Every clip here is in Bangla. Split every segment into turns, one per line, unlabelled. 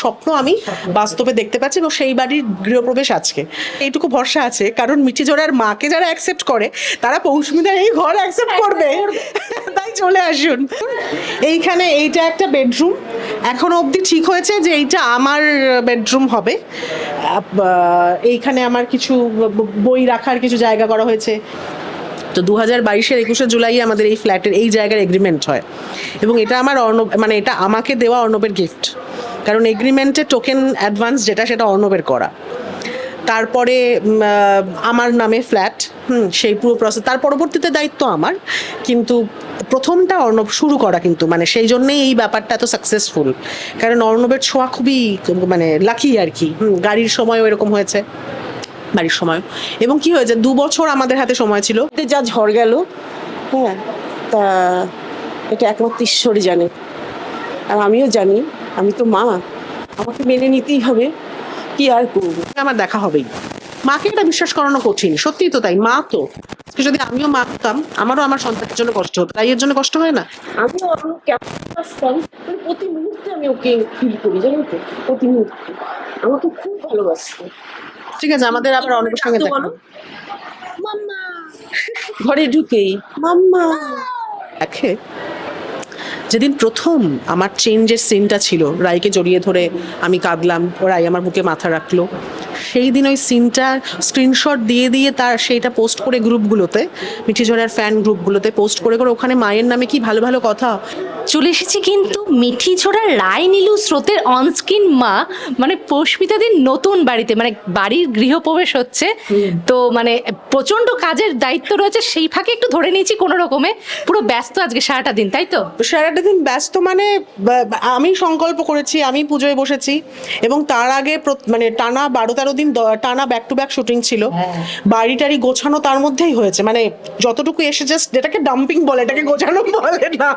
স্বপ্ন আমি বাস্তবে দেখতে পাচ্ছি এবং সেই বাড়ির গৃহপ্রবেশ আজকে। এইটুকু ভরসা আছে কারণ মিঠি জোড়ার মাকে যারা অ্যাকসেপ্ট করে তারা পৌষমিতার এই ঘর অ্যাকসেপ্ট করবে। তাই চলে আসুন। এইখানে এইটা একটা বেডরুম এখনও অবধি ঠিক হয়েছে যে এইটা আমার বেডরুম হবে। এইখানে আমার কিছু বই রাখার কিছু জায়গা করা হয়েছে। তো দু হাজার বাইশের একুশে জুলাই আমাদের এই ফ্ল্যাটের এই জায়গার এগ্রিমেন্ট হয়। এবং এটা আমার অর্ণব মানে এটা আমাকে দেওয়া অর্ণবের গিফট কারণ এগ্রিমেন্টের টোকেন অ্যাডভান্স যেটা সেটা অর্ণবের করা। তারপরে আমার নামে ফ্ল্যাট হুম, সেই পুরো প্রসেস তার পরবর্তীতে দায়িত্ব আমার, কিন্তু প্রথমটা অর্ণব শুরু করা কিন্তু মানে সেই জন্যেই এই ব্যাপারটা এত সাকসেসফুল কারণ অর্ণবের ছোঁয়া খুবই মানে লাকি আর কি, হুম, গাড়ির সময়ও এরকম হয়েছে, বাড়ির সময় এবং কি হয়েছে, দু বছর আমাদের হাতে সময় ছিল।
যা ঝড় গেল হ্যাঁ তা এটা একমাত্র ঈশ্বরই জানে। আর আমিও জানি আমি তো মা আমাকে মেনে নিতেই হবে। কি আর করব?
আমার দেখা হবেই। মাকে এটা বিশ্বাস করানো কঠিন সত্যি তো তাই মা তো। যদি আমিও মা হতাম আমারও আমার সন্তানের জন্য কষ্ট হতো তাই এর জন্য কষ্ট হয় না?
আমিও আমি আসতাম প্রতি মুহূর্তে আমি ওকে ফিল করি জানো তো প্রতি মুহূর্তে। আমাকে খুব ভালোবাসতো।
ঠিক আছে আমাদের আবার অনেকের সঙ্গে দেখা
মাম্মা। ঘরে ঢুকেই মাম্মা।
দেখে। যেদিন প্রথম আমার চেঞ্জের সিনটা ছিল, রায়কে জড়িয়ে ধরে আমি কাঁদলাম, রায় আমার বুকে মাথা রাখল। সেই দিন ওই সিনটার স্ক্রিনশট দিয়ে দিয়ে তার সেইটা পোস্ট করে গ্রুপগুলোতে মিঠি ঝড়ার ফ্যান গ্রুপগুলোতে পোস্ট করে করে ওখানে মায়ের নামে কি ভালো ভালো কথা।
চলে এসেছি কিন্তু মিঠি ছোড়া রায় নীলু স্রোতের অনস্ক্রিন মা মানে পৌষ্পিতাদের নতুন বাড়িতে মানে বাড়ির গৃহপ্রবেশ হচ্ছে। তো মানে প্রচণ্ড কাজের দায়িত্ব রয়েছে সেই ফাঁকে একটু ধরে নিয়েছি কোনো রকমে। পুরো ব্যস্ত আজকে সারাটা দিন তাই তো?
সারাটা দিন ব্যস্ত মানে আমি সংকল্প করেছি আমি পুজোয় বসেছি এবং তার আগে মানে টানা বারো তেরো দিন টানা ব্যাক টু ব্যাক শুটিং ছিল। বাড়ি টাড়ি গোছানো তার মধ্যেই হয়েছে। মানে যতটুকু এসে জাস্ট এটাকে ডাম্পিং বলে এটাকে গোছানো বলে না।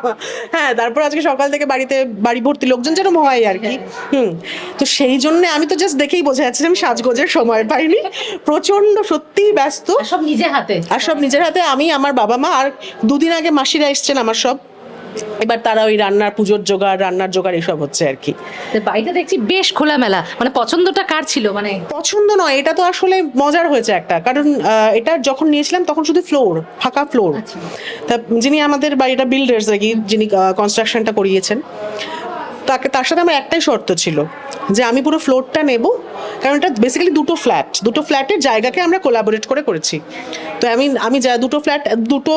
হ্যাঁ তারপর আজকে সকাল থেকে বাড়িতে বাড়ি ভর্তি লোকজন যেরকম হয় আর কি। হুম তো সেই জন্য আমি তো জাস্ট দেখেই বোঝা যাচ্ছে যে আমি সাজগোজের সময় পাইনি। প্রচণ্ড সত্যিই ব্যস্ত।
সব নিজের হাতে।
আর সব নিজের হাতে। আমি আমার বাবা মা আর দুদিন আগে মাসিরা এসছেন আমার সব। এবার তারা ওই রান্নার পুজোর জোগাড় রান্নার জোগাড় এসব হচ্ছে আর কি।
বাড়িটা দেখছি বেশ খোলামেলা। মানে পছন্দটা কার ছিল? মানে
পছন্দ নয় এটা তো আসলে মজার হয়েছে একটা। কারণ এটা যখন নিয়েছিলাম তখন শুধু ফ্লোর ফাঁকা ফ্লোর
আচ্ছা।
তা যিনি আমাদের বাড়িটা বিল্ডার্স আর কি যিনি কনস্ট্রাকশনটা করিয়েছেন তাকে তার সাথে আমার একটাই শর্ত ছিল যে আমি পুরো ফ্লোরটা নেব কারণ এটা বেসিক্যালি দুটো ফ্ল্যাট দুটো ফ্ল্যাটের জায়গাকে আমরা কোলাবোরেট করে করেছি। তো আমি আমি যা দুটো ফ্ল্যাট দুটো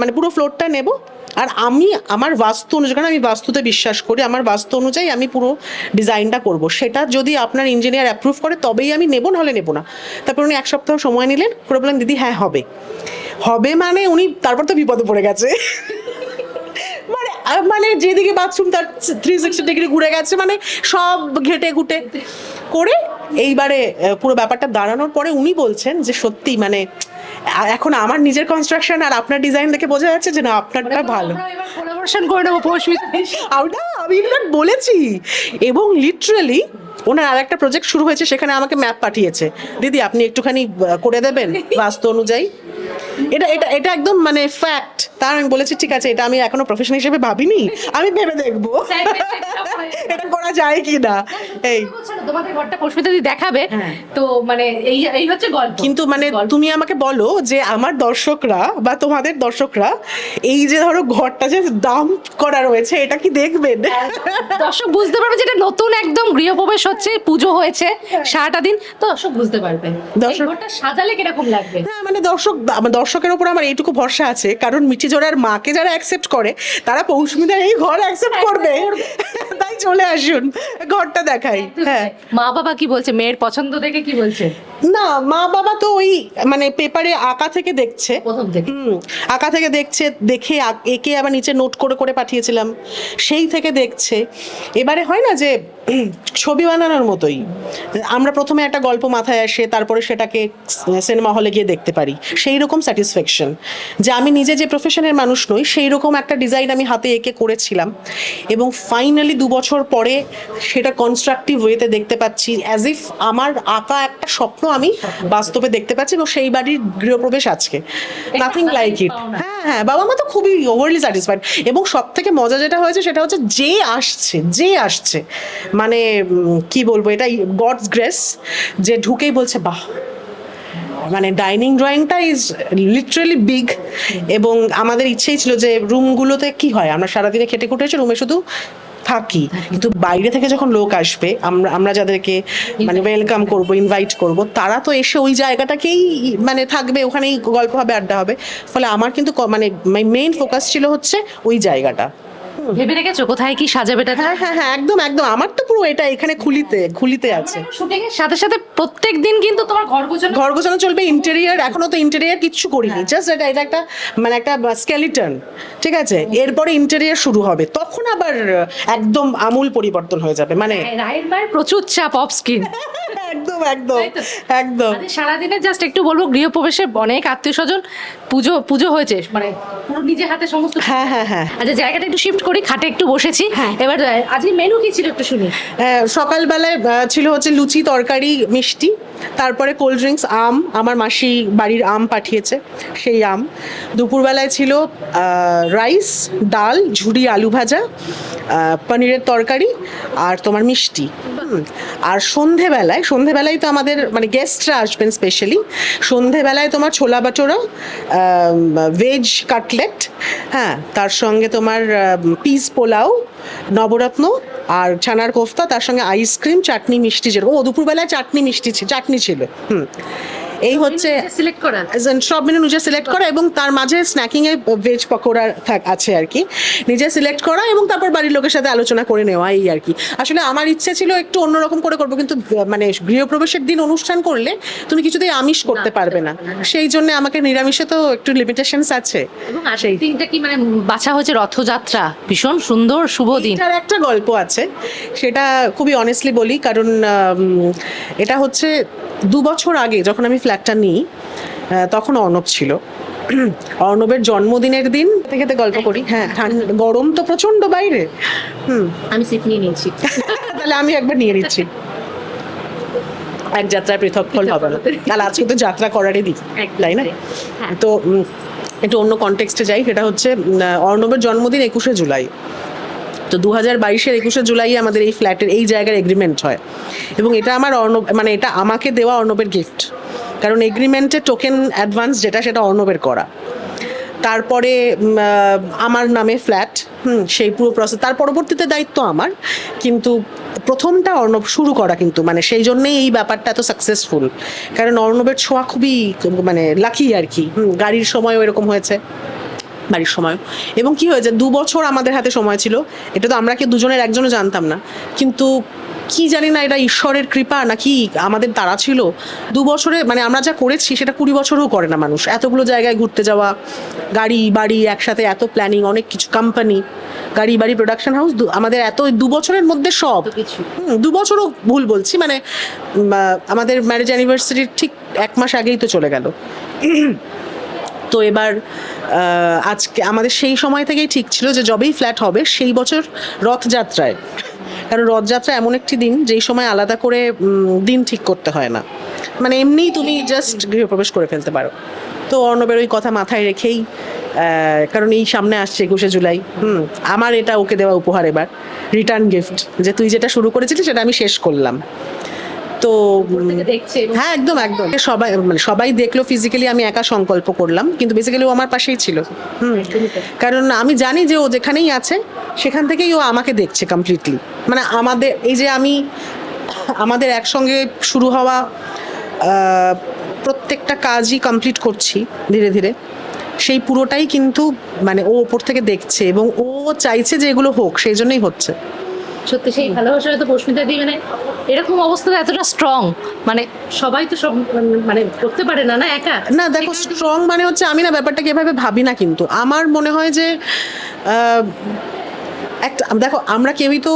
মানে পুরো ফ্লোরটা নেব আর আমি আমার বাস্তু অনুযায়ী আমি বাস্তুতে বিশ্বাস করি, আমার বাস্তু অনুযায়ী আমি পুরো ডিজাইনটা করব। সেটা যদি আপনার ইঞ্জিনিয়ার অ্যাপ্রুভ করে, তবেই আমি নেব, নাহলে নেব না। তারপর উনি এক সপ্তাহ সময় নিলেন, করে বললেন, দিদি হ্যাঁ হবে। হবে মানে উনি তারপর তো বিপদে পড়ে গেছে। মানে মানে যেদিকে বাথরুম তার থ্রি সিক্সটি ডিগ্রি ঘুরে গেছে মানে সব ঘেটে ঘুটে। করে এইবারে পুরো ব্যাপারটা দাঁড়ানোর পরে উনি বলছেন যে, সত্যি মানে এখন আমার নিজের কনস্ট্রাকশন আর আপনার ডিজাইন দেখে বোঝা যাচ্ছে যে না আপনারটা ভালো।
কোলাবোরেশন করে নেব
আমি ইনফ্যাক্ট বলেছি। এবং লিটারালি ওনার আর একটা প্রজেক্ট শুরু হয়েছে সেখানে আমাকে ম্যাপ পাঠিয়েছে। দিদি আপনি একটুখানি করে দেবেন বাস্তু অনুযায়ী? এটা এটা এটা একদম মানে ফ্যাক্ট তার আমি বলেছি ঠিক আছে এটা আমি এখনও প্রফেশন হিসেবে ভাবিনি। আমি ভেবে দেখব। এটা করা যায় কি না এই।
তোমাদের ঘরটা দেখাবে
হ্যাঁ।
তো মানে এই এই হচ্ছে গল্প।
কিন্তু মানে তুমি আমাকে বলো যে আমার দর্শকরা বা তোমাদের দর্শকরা এই যে ধরো ঘরটা যে দাম করা রয়েছে এটা কি দেখবেন?
দর্শক বুঝতে পারবে যেটা নতুন একদম গৃহপ্রবেশ হচ্ছে পুজো হয়েছে সারাটা দিন তো দর্শক বুঝতে পারবে।
দর্শক-
এই ঘরটা সাজালে কীরকম লাগবে?
হ্যাঁ মানে দর্শক দর্শকের উপর আমার এইটুকু ভরসা আছে কারণ মিঠি জোড়ার মাকে যারা অ্যাকসেপ্ট করে তারা পৌষমিতার এই ঘর অ্যাকসেপ্ট করবে। তাই চলে আসুন ঘরটা দেখাই হ্যাঁ।
মা বাবা কি বলছে? মেয়ের পছন্দ দেখে কি বলছে?
না মা বাবা তো ওই মানে পেপারে আঁকা থেকে দেখছে। আঁকা থেকে দেখছে দেখে একে আবার নিচে নোট করে করে পাঠিয়েছিলাম। সেই থেকে দেখছে। এবারে হয় না যে ছবি বানানোর মতোই। আমরা প্রথমে একটা গল্প মাথায় আসে তারপরে সেটাকে সিনেমা হলে গিয়ে দেখতে পারি। সেই রকম স্যাটিসফ্যাকশন যে আমি নিজে যে প্রফেশনের মানুষ নই সেই রকম একটা ডিজাইন আমি হাতে এঁকে করেছিলাম। এবং ফাইনালি দু বছর পরে সেটা কনস্ট্রাকটিভ ওয়েতে দেখতে পাচ্ছি অ্যাজ ইফ আমার আঁকা একটা স্বপ্ন আমি বাস্তবে দেখতে পাচ্ছি এবং সেই বাড়ির গৃহপ্রবেশ আজকে। নাথিং লাইক ইট হ্যাঁ হ্যাঁ বাবা মা তো খুবই ওভারলি স্যাটিসফাইড এবং সব থেকে মজা যেটা হয়েছে সেটা হচ্ছে যে আসছে যে আসছে। মানে কি বলব এটা গডস গ্রেস যে ঢুকেই বলছে বাহ! মানে ডাইনিং ড্রয়িংটা ইজ লিটারালি বিগ এবং আমাদের ইচ্ছেই ছিল যে রুমগুলোতে কি হয়? আমরা সারাদিনে খেটে খুটে রুমে শুধু থাকি, কিন্তু বাইরে থেকে যখন লোক আসবে, আমরা আমরা যাদেরকে মানে ওয়েলকাম করব ইনভাইট করব, তারা তো এসে ওই জায়গাটাকেই মানে থাকবে, ওখানেই গল্প হবে, আড্ডা হবে। ফলে আমার কিন্তু মানে মেইন ফোকাস ছিল হচ্ছে ওই জায়গাটা।
ভেবে রেখেছো? কোথায় কি সাজাবে এটা?
হ্যাঁ হ্যাঁ হ্যাঁ একদম একদম। আমার তো পুরো এটা এখানে খুলিতে খুলিতে আছে।
শুটিং এর সাথে সাথে প্রত্যেক দিন কিন্তু তোমার ঘর গোছানো
ঘর গোছানো চলবে ইন্টেরিয়ার এখনও তো ইন্টেরিয়ার কিচ্ছু করিনি। জাস্ট এটা এটা একটা মানে একটা স্কেলিটন ঠিক আছে? এরপরে ইন্টেরিয়ার শুরু হবে। তখন আবার একদম আমূল পরিবর্তন হয়ে যাবে। মানে
রায়ের মায়ের প্রচুর চাপ অফ স্ক্রিন
একদম একদম একদম।
সারাদিনে জাস্ট একটু বলব গৃহপ্রবেশে অনেক আত্মীয় স্বজন পুজো পুজো হয়েছে মানে পুরো নিজে হাতে সমস্ত
হ্যাঁ হ্যাঁ হ্যাঁ।
আচ্ছা জায়গাটা একটু শিফট করি খাটে একটু বসেছি। এবার আজকে মেনু কি ছিল একটু শুনি।
হ্যাঁ, সকালবেলায় ছিল হচ্ছে লুচি তরকারি মিষ্টি তারপরে কোল্ড ড্রিঙ্কস আম। আমার মাসি বাড়ির আম পাঠিয়েছে সেই আম। দুপুরবেলায় ছিল রাইস ডাল ঝুড়ি আলু ভাজা পনিরের তরকারি আর তোমার মিষ্টি। আর সন্ধেবেলায় সন্ধেবেলায় তো আমাদের মানে গেস্টরা আসবেন স্পেশালি সন্ধেবেলায় তোমার ছোলা বাটোরা ভেজ কাটলেট হ্যাঁ তার সঙ্গে তোমার পিস পোলাও, নবরত্ন আর ছানার কোফতা, তার সঙ্গে আইসক্রিম চাটনি মিষ্টি যেরকম। ও, দুপুরবেলায় চাটনি মিষ্টি চাটনি ছিল। হুম। এই হচ্ছে
সিলেক্ট করা
সব মেনু নিজে সিলেক্ট করা এবং তার মাঝে স্ন্যাকিং এ ভেজ পকোড়া থাক আছে আর কি। নিজে সিলেক্ট করা এবং তারপর বাড়ির লোকের সাথে আলোচনা করে নেওয়া এই আর কি। আসলে আমার ইচ্ছে ছিল একটু অন্যরকম করে করব কিন্তু মানে গৃহপ্রবেশের দিন অনুষ্ঠান করলে তুমি কিছুতেই আমিষ করতে পারবে না। সেই জন্য আমাকে নিরামিষে তো একটু লিমিটেশনস আছে।
আজকের দিনটা কি মানে বাছা হচ্ছে রথযাত্রা? ভীষণ সুন্দর শুভ দিন।
এটার একটা গল্প আছে। সেটা খুবই অনেস্টলি বলি কারণ এটা হচ্ছে দু বছর আগে যখন আমি ফ্ল্যাটটা নিই তখন অর্ণব ছিল। অর্ণবের জন্মদিনের দিন খেতে খেতে গল্প করি। হ্যাঁ ঠান্ডা। গরম তো প্রচণ্ড বাইরে। হুম।
আমি সিট নিয়ে নিয়েছি।
তাহলে আমি একবার নিয়ে নিচ্ছি। এক যাত্রায় পৃথক ফল হবে না। তাহলে আজকে তো যাত্রা করারই দিক তাই না?
হ্যাঁ।
তো একটু অন্য কনটেক্সটে যাই। সেটা হচ্ছে অর্ণবের জন্মদিন একুশে জুলাই। তো দু হাজার বাইশের একুশে জুলাই আমাদের এই ফ্ল্যাটের এই জায়গার এগ্রিমেন্ট হয়। এবং এটা আমার অর্ণব মানে এটা আমাকে দেওয়া অর্ণবের গিফট কারণ এগ্রিমেন্টের টোকেন অ্যাডভান্স যেটা সেটা অর্ণবের করা। তারপরে আমার নামে ফ্ল্যাট হুম, সেই পুরো প্রসেস তার পরবর্তীতে দায়িত্ব আমার, কিন্তু প্রথমটা অর্ণব শুরু করা কিন্তু মানে সেই জন্যেই এই ব্যাপারটা এত সাকসেসফুল কারণ অর্ণবের ছোঁয়া খুবই মানে লাকি আর কি গাড়ির সময়ও এরকম হয়েছে, বাড়ির সময় এবং কি হয়েছে, দু বছর আমাদের হাতে সময় ছিল, এটা তো আমরা কি দুজনের, একজনও জানতাম না। কিন্তু কি জানি না এটা ঈশ্বরের কৃপা নাকি আমাদের তারা ছিল। দু বছরে মানে আমরা যা করেছি সেটা কুড়ি বছরও করে না মানুষ। এতগুলো জায়গায় ঘুরতে যাওয়া গাড়ি বাড়ি একসাথে এত প্ল্যানিং অনেক কিছু কোম্পানি গাড়ি বাড়ি প্রোডাকশন হাউস আমাদের এত দু বছরের মধ্যে সব। দু বছরও ভুল বলছি মানে আমাদের ম্যারেজ অ্যানিভার্সারির ঠিক এক মাস আগেই তো চলে গেল। তো এবার আজকে আমাদের সেই সময় থেকেই ঠিক ছিল যে যবেই ফ্ল্যাট হবে সেই বছর রথযাত্রায় কারণ রথযাত্রা এমন একটি দিন যেই সময় আলাদা করে দিন ঠিক করতে হয় না। মানে এমনি তুমি জাস্ট গৃহপ্রবেশ করে ফেলতে পারো। তো অর্ণবের ওই কথা মাথায় রেখেই কারণ এই সামনে আসছে একুশে জুলাই, হুম, আমার এটা ওকে দেওয়া উপহার এবার রিটার্ন গিফট যে তুই যেটা শুরু করেছিলি সেটা আমি শেষ করলাম। তো হ্যাঁ একদম একদম। সবাই মানে সবাই দেখল ফিজিক্যালি আমি একা সংকল্প করলাম কিন্তু বেসিক্যালি ও আমার পাশেই ছিল। হুম কারণ আমি জানি যে ও যেখানেই আছে সেখান থেকেই ও আমাকে দেখছে কমপ্লিটলি মানে আমাদের এই যে আমি আমাদের একসঙ্গে শুরু হওয়া প্রত্যেকটা কাজই কমপ্লিট করছি ধীরে ধীরে সেই পুরোটাই কিন্তু মানে ও ওপর থেকে দেখছে এবং ও চাইছে যে এগুলো হোক সেই জন্যই হচ্ছে।
সত্যি সেই ভালোবাসা হয়তো পস্মিতা দি মানে এরকম অবস্থাতে এতটা স্ট্রং মানে সবাই তো সব মানে করতে পারে না না একা?
না দেখো স্ট্রং মানে হচ্ছে আমি না ব্যাপারটাকে এভাবে ভাবি না কিন্তু। আমার মনে হয় যে একটা দেখো আমরা কেউই তো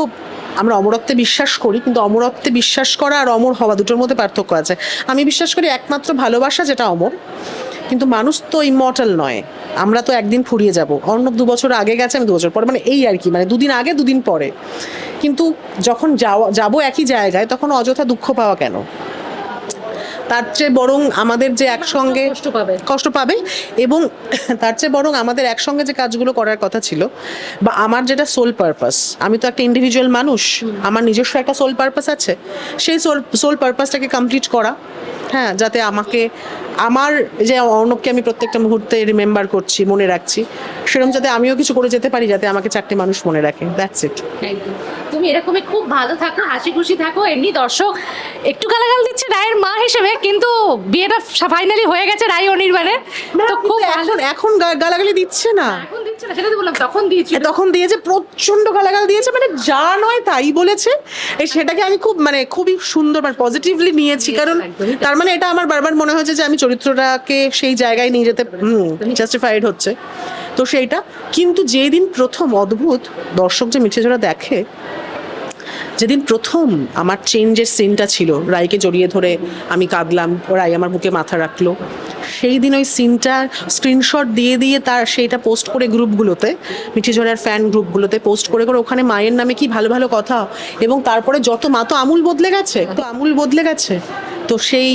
আমরা অমরত্বে বিশ্বাস করি কিন্তু অমরত্বে বিশ্বাস করা আর অমর হওয়া দুটোর মধ্যে পার্থক্য আছে। আমি বিশ্বাস করি একমাত্র ভালোবাসা যেটা অমর কিন্তু মানুষ তো ইমর্টাল নয়। আমরা তো একদিন ফুরিয়ে যাব। অর্ণব দু বছর আগে গেছে, আমি দু বছর পরে। মানে এই আর কি মানে দুদিন আগে, দুদিন পরে। কিন্তু যখন যাওয়া যাব একই জায়গায়, তখন অযথা দুঃখ পাওয়া কেন? তার চেয়ে বরং আমাদের যে একসঙ্গে
কষ্ট পাবে।
কষ্ট পাবে এবং তার চেয়ে বরং আমাদের একসঙ্গে যে কাজগুলো করার কথা ছিল বা আমার যেটা সোল পারপাস আমি তো একটা ইন্ডিভিজুয়াল মানুষ আমার নিজস্ব একটা সোল পারপাস আছে সেই সোল সোল পারপাসটাকে কমপ্লিট করা হ্যাঁ যাতে আমাকে আমার যে অর্ণবকে আমি প্রত্যেকটা মুহূর্তে রিমেম্বার করছি মনে রাখছি সেরকম যাতে আমিও কিছু করে যেতে পারি যাতে আমাকে চারটে মানুষ মনে রাখে দ্যাটস ইট
একদম। তুমি এরকমই খুব ভালো থাকো হাসি খুশি থাকো। এমনি দর্শক একটু গালাগাল দিচ্ছে রায়ের মা হিসেবে কিন্তু বিয়েটা ফাইনালি হয়ে গেছে রায় অনির্বাণের। তো খুব
এখন এখন গালাগালি দিচ্ছে না।
এখন দিচ্ছে না সেটা তো বললাম তখন দিয়েছিল।
তখন দিয়েছে প্রচণ্ড গালাগাল দিয়েছে মানে যা নয় তাই বলেছে। এই সেটাকে আমি খুব মানে খুবই সুন্দর মানে পজিটিভলি নিয়েছি কারণ তার মানে এটা আমার বারবার মনে হয়েছে যে আমি চরিত্রটাকে সেই জায়গায় নিয়ে যেতে জাস্টিফাইড হচ্ছে। তো সেইটা। কিন্তু যেদিন প্রথম অদ্ভুত দর্শক যে মিঠে জোড়া দেখে যেদিন প্রথম আমার চেঞ্জের সিনটা ছিল রায়কে জড়িয়ে ধরে আমি কাঁদলাম রায় আমার বুকে মাথা রাখল। সেই দিন ওই সিনটার স্ক্রিনশট দিয়ে দিয়ে তার সেইটা পোস্ট করে গ্রুপগুলোতে মিঠি ঝড়ার ফ্যান গ্রুপগুলোতে পোস্ট করে করে ওখানে মায়ের নামে কি ভালো ভালো কথা এবং তারপরে যত মা তো আমূল বদলে গেছে তো আমূল বদলে গেছে। তো সেই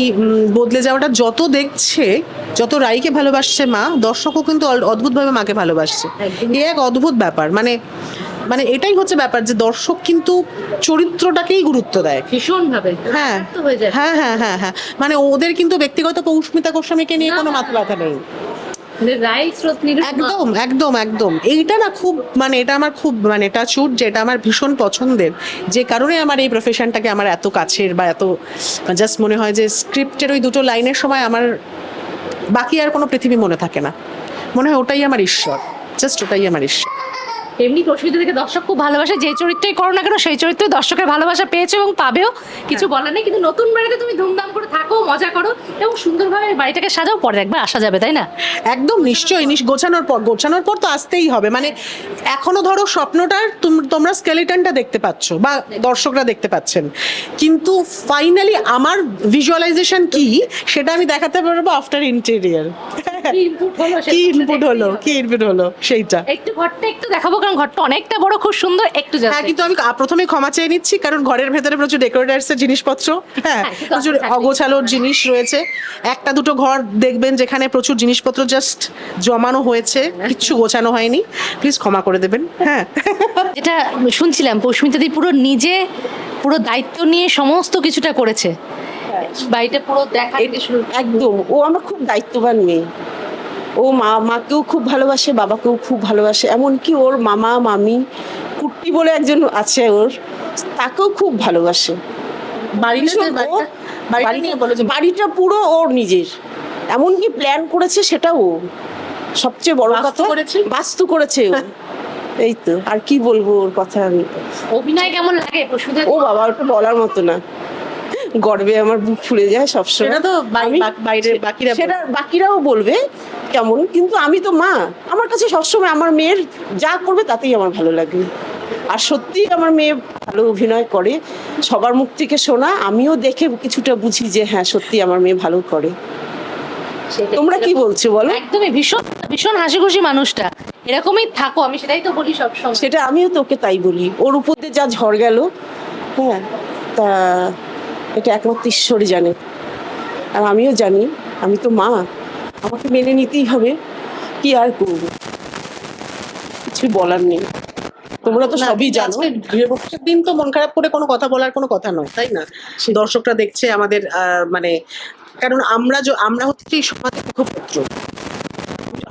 বদলে যাওয়াটা যত দেখছে যত রাইকে ভালোবাসছে মা দর্শকও কিন্তু অদ্ভুতভাবে মাকে ভালোবাসছে। এ এক অদ্ভুত ব্যাপার। মানে মানে এটাই হচ্ছে ব্যাপার যে দর্শক কিন্তু চরিত্রটাকেই গুরুত্ব দেয়।
ভীষণ ভাবে
হ্যাঁ
হয়ে
হ্যাঁ হ্যাঁ হ্যাঁ। মানে ওদের কিন্তু ব্যক্তিগত পৌষ্মিতা গোস্বামীকে নিয়ে কোনো মাথা ব্যথা নেই।
মানে।
একদম একদম একদম। এইটা না খুব মানে এটা আমার খুব মানে এটা চুট যেটা আমার ভীষণ পছন্দের। যে কারণে আমার এই প্রফেশনটাকে আমার এত কাছের বা এত জাস্ট মনে হয় যে স্ক্রিপ্টের ওই দুটো লাইনের সময় আমার বাকি আর কোনো পৃথিবী মনে থাকে না। মনে হয় ওটাই আমার ঈশ্বর। জাস্ট ওটাই আমার ঈশ্বর।
এমনি প্রসিদ্ধ থেকে দর্শক খুব ভালোবাসে যে চরিত্রই করো না কেন সেই চরিত্রে দর্শকের ভালোবাসা পেয়েছে এবং পাবেও। কিছু বলার নেই কিন্তু নতুন বাড়িতে তুমি ধুমধাম করে মজা করো এবং সুন্দরভাবে বাড়িটাকে সাজাও পরে একবার আসা যাবে তাই না?
একদম নিশ্চয়ই নিশ গোছানোর পর গোছানোর পর তো আসতেই হবে। মানে এখনও ধরো স্বপ্নটার তোমরা স্কেলিটনটা দেখতে পাচ্ছ বা দর্শকরা দেখতে পাচ্ছেন। কিন্তু ফাইনালি আমার ভিজুয়ালাইজেশন কি সেটা আমি দেখাতে পারব আফটার ইন্টেরিয়ার
কি ইনপুট হলো
কি ইনপুট হলো সেইটা।
একটু ঘরটা একটু দেখাবো কারণ ঘরটা অনেকটা বড় খুব সুন্দর একটু
হ্যাঁ কিন্তু আমি প্রথমে ক্ষমা চেয়ে নিচ্ছি কারণ ঘরের ভেতরে প্রচুর ডেকোরেটার্স এর জিনিসপত্র। হ্যাঁ
হ্যাঁ,
প্রচুর। অগোছালোর জিনিস রয়েছে। একটা দুটো ঘর দেখবেন যেখানে প্রচুর জিনিসপত্র জাস্ট জমানো হয়েছে। কিচ্ছু গোছানো হয়নি। প্লিজ ক্ষমা করে দেবেন। হ্যাঁ।
যেটা শুনছিলাম পৌষ্মিতা দি পুরো নিজে পুরো দায়িত্ব নিয়ে সমস্ত কিছুটা করেছে। বাড়িটা পুরো দেখা
একদম। ও আমার খুব দায়িত্ববান মেয়ে। ও মা মাকেও খুব ভালোবাসে বাবাকেও খুব ভালোবাসে। এমনকি ওর মামা মামি কুট্টি বলে একজন আছে ওর তাকেও খুব ভালোবাসে।
বাড়িটা বাড়িটা- নিয়ে
পুরো ওর নিজের। এমনকি প্ল্যান করেছে সেটাও ও। সবচেয়ে বড় কথা
করেছে?
বাস্তু করেছে ও। এই তো আর কি বলব ওর কথা? আমি
অভিনয় কেমন লাগে
ও বাবা ওটা বলার মতো না। গর্বে আমার বুক ফুলে যায় সবসময়।
সেটা তো বাই-
আমি-
বা- বাইরের বাকিরা
সেটা বাকিরাও বলবে কেমন কিন্তু আমি তো মা। আমার কাছে সবসময় আমার মেয়ের যা করবে তাতেই আমার ভালো লাগে। আর সত্যি আমার মেয়ে ভালো অভিনয় করে। সবার মুখ থেকে শোনা আমিও দেখে কিছুটা বুঝি যে হ্যাঁ সত্যি আমার মেয়ে ভালো করে। তোমরা কি বলছো বলো?
একদমই ভীষণ ভীষণ হাসি খুশি মানুষটা। এরকমই থাকো আমি সেটাই তো বলি সব সময়
সেটা আমিও তোকে তাই বলি। ওর উপর দিয়ে যা ঝড় গেল হ্যাঁ তা এটা একমাত্র ঈশ্বরই জানে। আর আমিও জানি আমি তো মা আমাকে মেনে নিতেই হবে কি আর করব? কিছু বলার নেই। তোমরা তো সবই জানো।
বৃহস্পতির দিন তো মন খারাপ করে কোনো কথা বলার কোনো কথা নয় তাই না? দর্শকরা দেখছে আমাদের মানে কারণ আমরা যে আমরা হচ্ছে সমাজের মুখপত্র।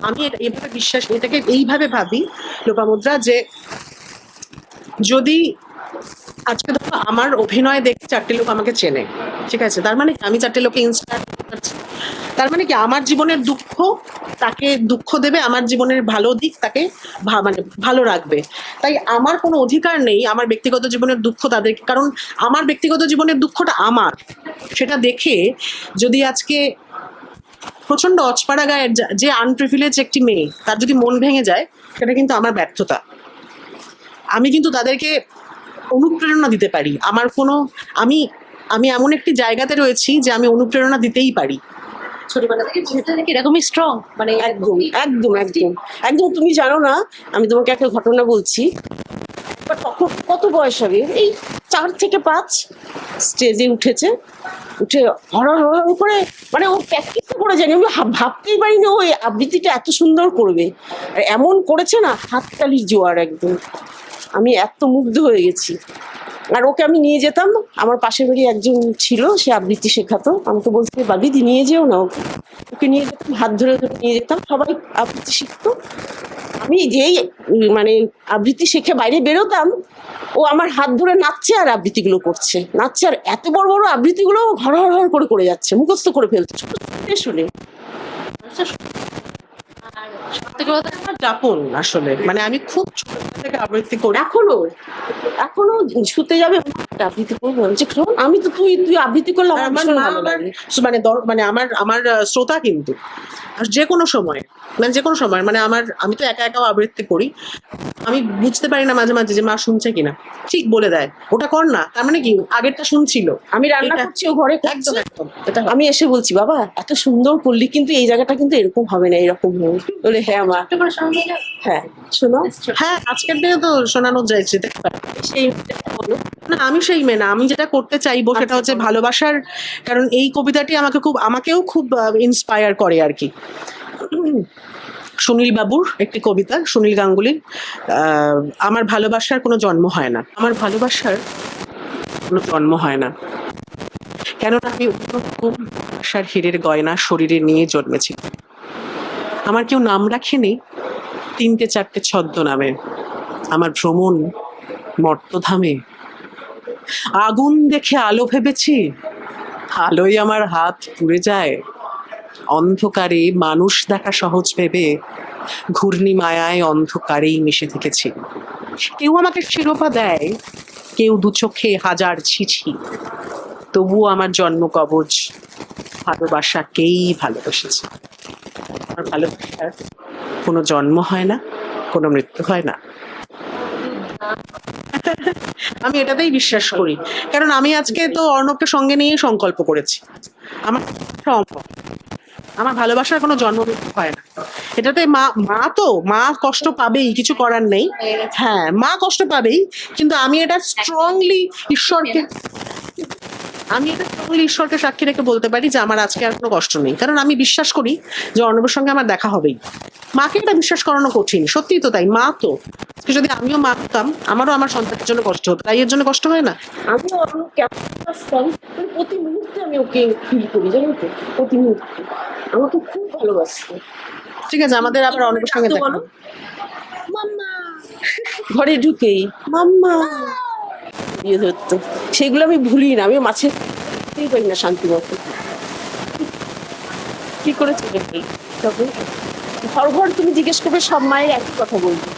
আমি এইভাবে বিশ্বাস এটাকে এইভাবে ভাবি লোপামুদ্রা যে যদি আজকে ধরো আমার অভিনয় দেখে চারটে লোক আমাকে চেনে ঠিক আছে? তার মানে আমি চারটে লোকে ইন্সপায়ার তার মানে কি আমার জীবনের দুঃখ তাকে দুঃখ দেবে, আমার জীবনের ভালো দিক তাকে মানে ভালো রাখবে। তাই আমার কোনো অধিকার নেই আমার ব্যক্তিগত জীবনের দুঃখ তাদেরকে, কারণ আমার ব্যক্তিগত জীবনের দুঃখটা আমার। সেটা দেখে যদি আজকে প্রচণ্ড অচপাড়া গায়ের যে আনপ্রিভিলেজ একটি মেয়ে, তার যদি মন ভেঙে যায়, সেটা কিন্তু আমার ব্যর্থতা। আমি কিন্তু তাদেরকে অনুপ্রেরণা দিতে পারি। আমার কোনো আমি আমি এমন একটি জায়গাতে রয়েছি যে আমি অনুপ্রেরণা দিতেই পারি।
ছোটবেলা থেকে এরকমই স্ট্রং মানে
একদম একদম একদম। একদম তুমি জানো না আমি তোমাকে একটা ঘটনা বলছি। তখন কত বয়স হবে এই চার থেকে পাঁচ স্টেজে উঠেছে। উঠে হর হর হর করে মানে ও প্র্যাকটিস করে জানি আমি ভাব- ভাবতেই পারিনি ও এই আবৃত্তিটা এত সুন্দর করবে। আর এমন করেছে না হাততালির জোয়ার একদম। আমি এত মুগ্ধ হয়ে গেছি। আর ওকে আমি নিয়ে যেতাম। আমার পাশের বাড়ি একজন ছিল, সে আবৃত্তি শেখাতো। আমাকে বলতে বাবিদি নিয়ে যেও না ওকে। ওকে নিয়ে যেতাম, হাত ধরে ধরে নিয়ে যেতাম। সবাই আবৃত্তি শিখতো। আমি যেই মানে আবৃত্তি শিখে বাইরে বেরোতাম, ও আমার হাত ধরে নাচছে আর আবৃত্তিগুলো করছে। নাচছে আর এত বড় বড় আবৃত্তিগুলো ঘর ঘর করে করে যাচ্ছে, মুখস্থ করে ফেলছে। শুনে।
সত্যি কথা
আমার যাপন আসলে। মানে আমি খুব ছোটবেলা থেকে আবৃত্তি করি।
এখনও এখনও শুতে যাবে আবৃত্তি করব আমি বলছি, "শোন, আমি তো তুই তুই আবৃত্তি করলে আমার
আমার
ভীষণ
মা
ভালো লাগে।
মানে মানে আমার আমার শ্রোতা কিন্তু। আর যে কোনো সময় মানে যে কোনো সময় মানে আমার আমি তো একা একাও আবৃত্তি করি। আমি বুঝতে পারি না মাঝে মাঝে যে মা শুনছে কিনা। ঠিক বলে দেয়। ওটা কর না। তার মানে কি? আগেরটা শুনছিল।
আমি রান্না করছি ও ঘরে
একদম এটা
আমি এসে বলছি বাবা এত সুন্দর করলি কিন্তু এই জায়গাটা কিন্তু এরকম হবে না এরকম হবে। বলে হ্যাঁ মা। হ্যাঁ শোনো।
হ্যাঁ আজকের দিনে তো শোনানো পারে
সেই
না আমি সেই মেয়ে না আমি যেটা করতে চাইব সেটা
আচ্ছা,
হচ্ছে ভালোবাসার কারণ এই কবিতাটি আমাকে খুব আমাকেও খুব ইন্সপায়ার করে আর কি। সুনীল বাবুর একটি কবিতা সুনীল গাঙ্গুলির আহ, আমার ভালোবাসার কোনো জন্ম হয় না। আমার ভালোবাসার কোনো জন্ম হয় না। কেননা আমি অন্যরকম আশার হীরের গয়না শরীরে নিয়ে জন্মেছি। আমার কেউ নাম রাখেনি। তিনটে, চারটে ছদ্ম নামে। আমার ভ্রমণ মর্তধামে। আগুন দেখে আলো ভেবেছি আলোই আমার হাত পুড়ে যায়। অন্ধকারে মানুষ দেখা সহজ ভেবে, ঘূর্ণি মায়ায় অন্ধকারেই মিশে থেকেছি। কেউ আমাকে শিরোপা দেয়, কেউ দু চোখে হাজার ছিছি। তবুও আমার জন্ম কবচ ভালোবাসাকেই ভালোবেসেছে। আমার ভালোবাসার কোনো জন্ম হয় না, কোনো মৃত্যু হয় না। আমি এটাতেই বিশ্বাস করি। কারণ আমি আজকে তো অর্ণবকে সঙ্গে নিয়েই সংকল্প করেছি। আমার অমর। আমার ভালোবাসার কোনো জন্ম হয় না। এটাতে মা মা তো, মা কষ্ট পাবেই, কিছু করার নেই। হ্যাঁ মা কষ্ট পাবেই, কিন্তু আমি এটা স্ট্রংলি ঈশ্বরকে আমি এটা ঈশ্বরকে সাক্ষী রেখে বলতে পারি যে আমার আজকে আর কোনো কষ্ট নেই। কারণ আমি বিশ্বাস করি যে অর্ণবের সঙ্গে আমার দেখা হবেই। মাকে এটা বিশ্বাস করানো কঠিন সত্যিই তো তাই। মা তো। যদি আমিও মা হতাম আমারও আমার সন্তানের জন্য কষ্ট হতো। তাই এর জন্য কষ্ট হয় না?
আমি মানে প্রতি মুহূর্তে আমি ওকে ফিল করি জানো তো? প্রতি মুহূর্তে। আমাকে খুব ভালোবাসতো।
ঠিক আছে আমাদের আবার অনেকের সঙ্গে দেখা
মাম্মা। ঘরে ঢুকেই। মাম্মা। দিয়ে ধরতো। সেগুলো আমি ভুলি না, আমি মাছে ধরতেই পারি না শান্তি মতো। কি করে চলে গেল তবে ঘর ঘর তুমি জিজ্ঞেস করবে, সব মায়ের একই কথা বলবে।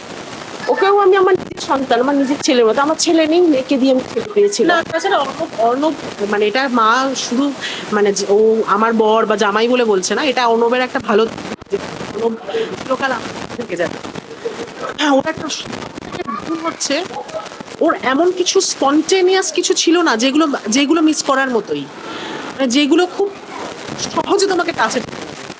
ওকেও আমি আমার নিজের সন্তান, আমার নিজের ছেলের মতো, আমার ছেলে নেই, মেয়েকে দিয়ে আমি ছেলে পেয়েছিলাম
তাছাড়া অর্ণব অর্ণব মানে এটা মা শুধু মানে ও আমার বর বা জামাই বলে বলছে না, এটা অর্ণবের একটা ভালো। অর্ণব চিরকাল থেকে যাবে। হ্যাঁ ওটা একটা হচ্ছে ওর এমন কিছু স্পন্টেনিয়াস কিছু ছিল না যেগুলো যেগুলো মিস করার মতোই। মানে যেগুলো খুব সহজে তোমাকে কাছে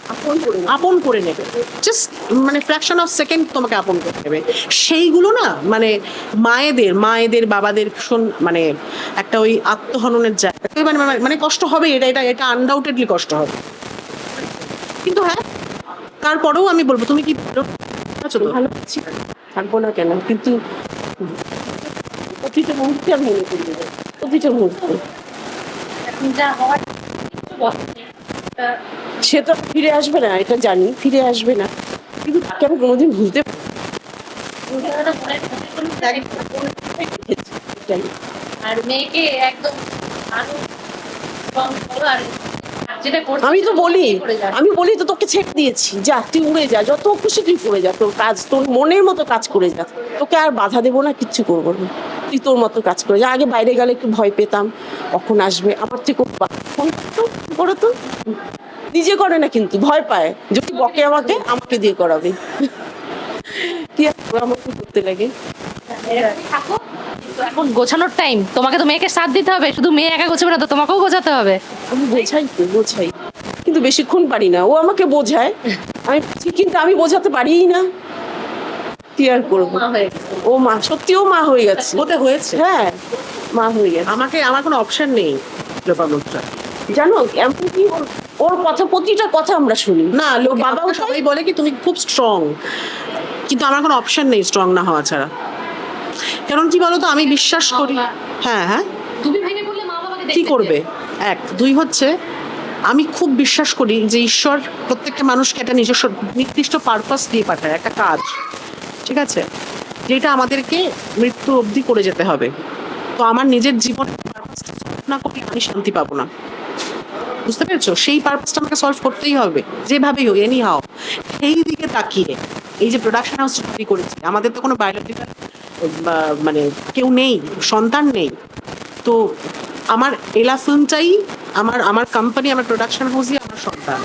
আপন করে না।
আপন করে নেবে। জাস্ট মানে ফ্র্যাকশন অফ সেকেন্ড তোমাকে আপন করে নেবে। সেইগুলো না মানে মায়েদের মায়েদের বাবাদের ভীষণ মানে একটা ওই আত্মহননের জায়গা। মানে মানে- মানে কষ্ট হবে এটা এটা এটা আনডাউটেডলি কষ্ট হবে। কিন্তু হ্যাঁ তারপরেও আমি বলব তুমি কি ভালো আছো তো?
ভালো আছি। থাকব না কেন? কিন্তু প্রতিটা মুহূর্তে আমি মনে করি দেবো প্রতিটা মুহূর্তে। সে তো ফিরে আসবে না এটা জানি ফিরে আসবে না। কিন্তু তাকে আমি কোনোদিন ভুলতে
আর মেয়েকে একদম আরও যেটা
আমি তো বলি আমি বলি তো তোকে ছেড়ে দিয়েছি যা তুই উড়ে যা যত খুশি তুই করে যা তোর কাজ তোর মনের মতো কাজ করে যা। তোকে আর বাধা দেবো না কিচ্ছু করব না। তুই তোর মতো কাজ করে যা। আগে বাইরে গেলে একটু ভয় পেতাম কখন আসবে? আমার থেকে ফোন করো তো। নিজে করে না কিন্তু ভয় পায়। যদি বকে আমাকে আমাকে দিয়ে করাবে। কি আমাকে করতে লাগে।
থাকো এখন গোছানোর টাইম তোমাকে তো মেয়েকে সাথ দিতে হবে শুধু মেয়ে একা গোছাবে না তো তোমাকেও গোছাতে হবে।
আমি বোঝাই তো বোঝাই কিন্তু বেশিক্ষণ পারি না ও আমাকে বোঝায়। আমি কিন্তু আমি বোঝাতে পারিই না। কি আর করব?
মা হয়ে গেছে।
ও মা সত্যি ও মা হয়ে গেছে।
হতে হয়েছে?
হ্যাঁ মা হয়ে গেছে।
আমাকে আমার কোনো অপশন নেই লোপামুদ্রা।
জানো এমনকি ওর- ওর কথা প্রতিটা কথা আমরা শুনি।
না লোক
বাবাও
বাবাও সবাই বলে কি তুমি খুব স্ট্রং কিন্তু আমার কোনো অপশন নেই স্ট্রং না হওয়া ছাড়া। কারণ কি বলতো আমি বিশ্বাস করি। হ্যাঁ হ্যাঁ। কি করবে? এক। দুই হচ্ছে আমি খুব বিশ্বাস করি যে ঈশ্বর প্রত্যেকটা মানুষকে একটা নিজস্ব নির্দিষ্ট পারপাস দিয়ে পাঠায় একটা কাজ। ঠিক আছে? যেটা আমাদেরকে মৃত্যু অবধি করে যেতে হবে। তো আমার নিজের জীবন না করি আমি শান্তি পাবো না। বুঝতে পেরেছ? সেই পারপাসটা আমাকে সলভ করতেই হবে যেভাবেই হোক এনি হাও সেই দিকে তাকিয়ে এই যে প্রোডাকশন হাউস তৈরি করেছি আমাদের তো কোনো বায়োলজিক্যাল মানে কেউ নেই, সন্তান নেই। তো আমার এলা ফিল্মটাই, আমার আমার কোম্পানি আমার প্রোডাকশন হাউসই আমার সন্তান।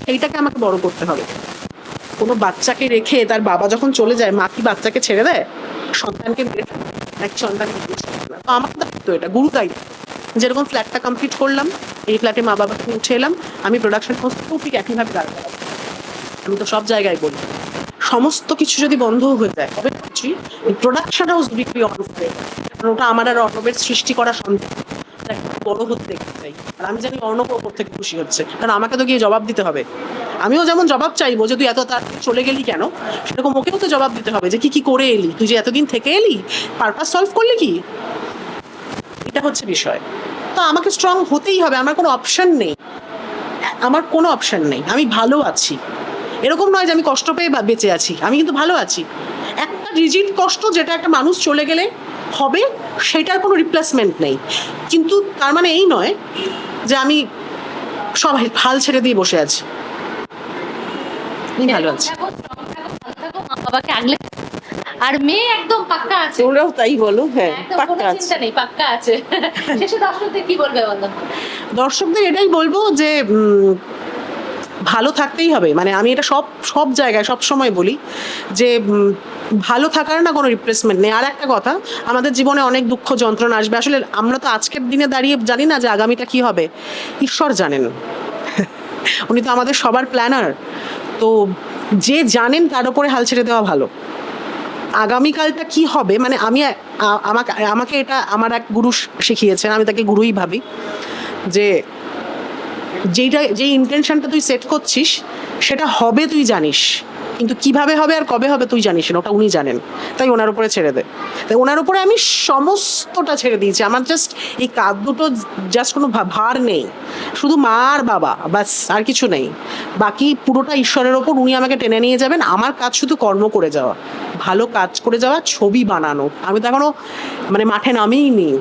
সেইটাকে আমাকে বড় করতে হবে। কোনো বাচ্চাকে রেখে তার বাবা যখন চলে যায়, মা কি বাচ্চাকে ছেড়ে দেয়? সন্তানকে মেরে? নাকি সন্তানকে? তো আমার দায়িত্ব এটা, গুরু দায়িত্ব। যেরকম ফ্ল্যাটটা কমপ্লিট করলাম, এই ফ্ল্যাটে মা বাবাকে উঠে এলাম, আমি প্রোডাকশন হাউস থেকেও ঠিক একইভাবে দাঁড়াবো আমি তো সব জায়গায় বলি। সমস্ত কিছু যদি বন্ধ হয়ে যায়, তবে ভাবছি প্রোডাকশন হাউস বিক্রি অন করে, কারণ ওটা আমার আর অর্ণবের সৃষ্টি করা একটু বড় হতে দেখতে চাই। আর আমি জানি অর্ণব ওপর থেকে খুশি হচ্ছে। কারণ আমাকে তো গিয়ে জবাব দিতে হবে। আমিও যেমন জবাব চাইব, যে তুই এত তার চলে গেলি কেন? সেরকম ওকেও তো জবাব দিতে হবে যে কি কি করে এলি? তুই যে এতদিন থেকে এলি পারপাস সলভ করলি কি? এটা হচ্ছে বিষয়। তো আমাকে স্ট্রং হতেই হবে। আমার কোনো অপশন নেই। আমার কোনো অপশন নেই। আমি ভালো আছি। এরকম নয় যে আমি কষ্ট পেয়ে বেঁচে আছি। আমি কিন্তু ভালো আছি। একটা রিজিড কষ্ট যেটা একটা মানুষ চলে গেলে হবে সেটার কোনো রিপ্লেসমেন্ট নেই। কিন্তু তার মানে এই নয় যে আমি সব হাল ছেড়ে দিয়ে বসে আছি। ভালো আছি।
বাবাকে আগলে আর মেয়ে একদম পাক্কা আছে।
তোমরাও তাই বলো হ্যাঁ পাক্কা আছে।
চিন্তা নেই পাক্কা আছে। শেষে দর্শকদের কি বলবে বলো?
দর্শকদের এটাই বলব যে ভালো থাকতেই হবে। মানে আমি এটা সব সব জায়গায়, সব সময় বলি যে ভালো থাকার না কোনো রিপ্লেসমেন্ট নেই। আর একটা কথা, আমাদের জীবনে অনেক দুঃখ যন্ত্রণা আসবে। আসলে আমরা তো আজকের দিনে দাঁড়িয়ে জানি না যে আগামীটা কি হবে। ঈশ্বর জানেন। উনি তো আমাদের সবার প্ল্যানার তো যে জানেন তার উপরে হাল ছেড়ে দেওয়া ভালো। আগামীকালটা কি হবে? মানে আমি আমাকে আমাকে এটা আমার এক গুরু শিখিয়েছেন, আমি তাকে গুরুই ভাবি যে যেইটা, যেই ইন্টেনশনটা তুই সেট করছিস, সেটা হবে তুই জানিস। কিন্তু কীভাবে হবে আর কবে হবে তুই জানিস না, ওটা উনি জানেন। তাই ওনার উপরে ছেড়ে দে। তাই ওনার উপরে আমি সমস্তটা ছেড়ে দিয়েছি। আমার জাস্ট এই কাঁধ দুটো জাস্ট কোনো ভার নেই। শুধু মা আর বাবা বাস আর কিছু নেই। বাকি পুরোটা ঈশ্বরের ওপর উনি আমাকে টেনে নিয়ে যাবেন। আমার কাজ শুধু কর্ম করে যাওয়া। ভালো কাজ করে যাওয়া, ছবি বানানো। আমি তো এখনও মানে মাঠে নামিই নি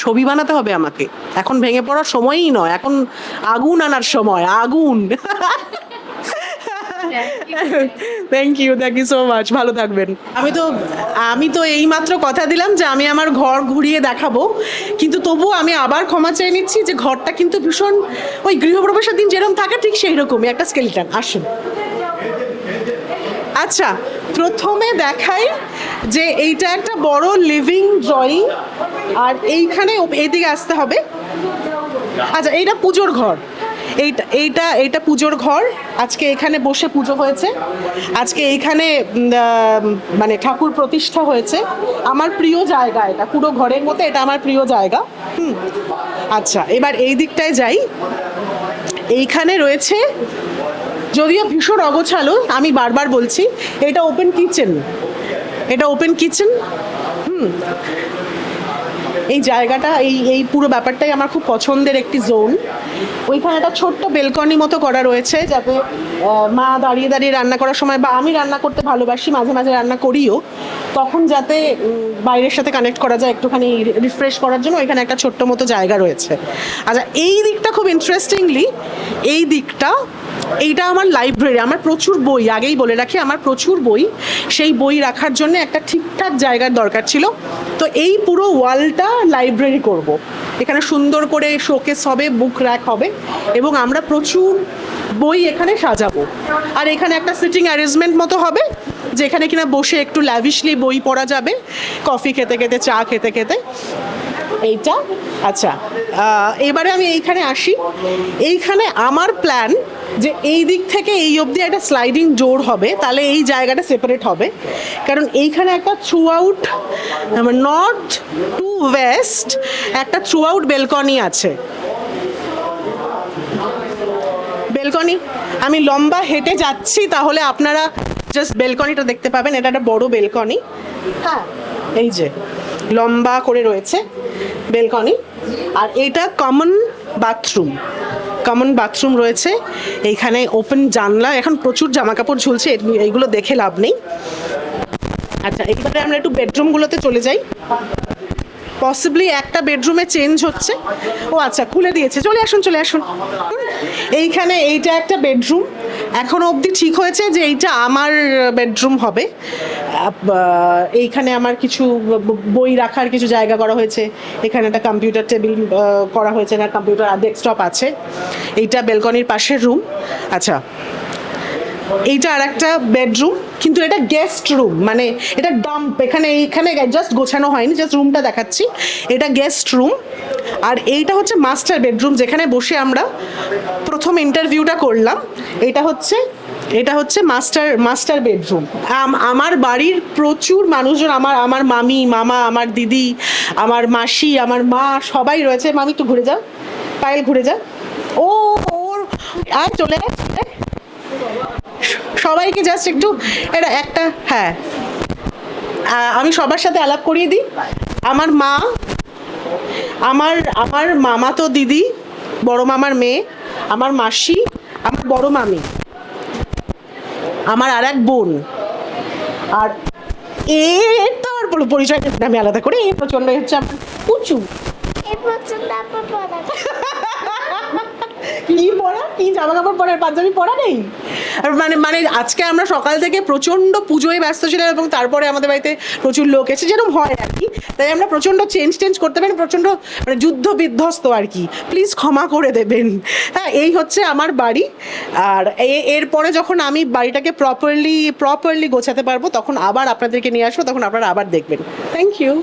ছবি বানাতে হবে আমাকে। এখন ভেঙে পড়ার সময়ই নয়, এখন আগুন আনার সময়, আগুন। Thank you thank you so much ভালো থাকবেন। আমি তো আমি তো এইমাত্র কথা দিলাম যে আমি আমার ঘর ঘুরিয়ে দেখাবো, কিন্তু তবুও আমি আবার ক্ষমা চেয়ে নিচ্ছি যে ঘরটা কিন্তু ভীষণ, ওই গৃহপ্রবেশের দিন যেরকম থাকে ঠিক সেই রকমই একটা স্কেলিটান আসুন। আচ্ছা প্রথমে দেখাই যে এইটা একটা বড় লিভিং ড্রয়িং আর এইখানে এইদিকে আসতে হবে। আচ্ছা এইটা পুজোর ঘর। এইটা এইটা এইটা পুজোর ঘর। আজকে এখানে বসে পুজো হয়েছে। আজকে এইখানে মানে ঠাকুর প্রতিষ্ঠা হয়েছে। আমার প্রিয় জায়গা এটা, পুরো ঘরের মতো এটা আমার প্রিয় জায়গা। হুম। আচ্ছা এবার এই দিকটায় যাই। এইখানে রয়েছে যদিও ভীষণ অগোছালো, আমি বারবার বলছি, এটা ওপেন কিচেন এটা ওপেন কিচেন হুম। এই জায়গাটা, এই এই পুরো ব্যাপারটাই আমার খুব পছন্দের একটি জোন ওইখানে একটা ছোট্ট বেলকনি মতো করা রয়েছে, যাতে মা দাঁড়িয়ে দাঁড়িয়ে রান্না করার সময়, বা আমি রান্না করতে ভালোবাসি, মাঝে মাঝে রান্না করিও, তখন যাতে বাইরের সাথে কানেক্ট করা যায়, একটুখানি রিফ্রেশ করার জন্য ওইখানে একটা ছোট্ট মতো জায়গা রয়েছে। আচ্ছা এই দিকটা খুব ইন্টারেস্টিংলি এই দিকটা এইটা আমার লাইব্রেরি আমার প্রচুর বই, আগেই বলে রাখি, আমার প্রচুর বই। সেই বই রাখার জন্য একটা ঠিকঠাক জায়গার দরকার ছিল। তো এই পুরো ওয়ালটা লাইব্রেরি করব। এখানে সুন্দর করে শোকেস হবে বুক র্যাক হবে, এবং আমরা প্রচুর বই এখানে সাজাবো। আর এখানে একটা সিটিং অ্যারেঞ্জমেন্ট মতো হবে, যেখানে কিনা বসে একটু ল্যাভিশলি বই পড়া যাবে কফি খেতে খেতে, চা খেতে খেতে। এইটা আচ্ছা এবারে আমি এইখানে আসি। এইখানে আমার প্ল্যান যে এই দিক থেকে এই অবধি একটা স্লাইডিং জোর হবে, তাহলে এই জায়গাটা সেপারেট হবে। কারণ এইখানে একটা throughout north to west একটা থ্রু আউট বেলকনি আছে। বেলকনি আমি লম্বা হেঁটে যাচ্ছি, তাহলে আপনারা জাস্ট বেলকনিটা দেখতে পাবেন। এটা একটা বড় বেলকনি হ্যাঁ এই যে, লম্বা করে রয়েছে বেলকনি আর এটা কমন বাথরুম কমন বাথরুম রয়েছে। এইখানে ওপেন জানলা, এখন প্রচুর জামা কাপড় ঝুলছে এইগুলো দেখে লাভ নেই। আচ্ছা এইবারে আমরা একটু বেডরুমগুলোতে চলে যাই। পসিবলি একটা বেডরুমে চেঞ্জ হচ্ছে। ও আচ্ছা খুলে দিয়েছে। চলে আসুন চলে আসুন। এইখানে এইটা একটা বেডরুম এখনও অবধি ঠিক হয়েছে যে এইটা আমার বেডরুম হবে। এইখানে আমার কিছু বই রাখার কিছু জায়গা করা হয়েছে। এখানে একটা কম্পিউটার টেবিল করা হয়েছে না কম্পিউটার ডেস্কটপ আছে। এইটা বেলকনির পাশের রুম আচ্ছা এইটা আর একটা বেডরুম কিন্তু এটা গেস্ট রুম মানে এটা ডাম্প এখানে এইখানে জাস্ট গোছানো হয়নি জাস্ট রুমটা দেখাচ্ছি। এটা গেস্ট রুম আর এইটা হচ্ছে মাস্টার বেডরুম যেখানে বসে আমরা প্রথম ইন্টারভিউটা করলাম। এটা হচ্ছে এটা হচ্ছে মাস্টার মাস্টার বেডরুম। আমার বাড়ির প্রচুর মানুষজন, আমার আমার মামি, মামা, আমার দিদি, আমার মাসি, আমার মা সবাই রয়েছে। মামি, একটু ঘুরে যাও। পায়েল, ঘুরে যা ও, ওর, আর চলে সবাইকে জাস্ট একটু এটা একটা হ্যাঁ। আমি সবার সাথে আলাপ করিয়ে দিই। আমার মা, আমার আমার মামা তো দিদি, বড় মামার মেয়ে, আমার মাসি, আমার বড় মামি। আমার আর এক বোন। আর এ তো আর পরিচয় আমি আলাদা করে এ প্রচণ্ড হচ্ছে আমার উঁচু।
এ
কি পরা কি জামা কাপড় পরার পাঞ্জাবি পরা নেই? আর মানে মানে আজকে আমরা সকাল থেকে প্রচণ্ড পুজোয় ব্যস্ত ছিলাম এবং তারপরে আমাদের বাড়িতে প্রচুর লোক এসে যেরকম হয় আর কি। তাই আমরা প্রচণ্ড চেঞ্জ টেঞ্জ করতে পারি প্রচণ্ড মানে যুদ্ধ বিধ্বস্ত আর কি। প্লিজ ক্ষমা করে দেবেন। হ্যাঁ এই হচ্ছে আমার বাড়ি। আর এরপরে যখন আমি বাড়িটাকে প্রপারলি প্রপারলি গোছাতে পারব, তখন আবার আপনাদেরকে নিয়ে আসব, তখন আপনারা আবার দেখবেন। Thank you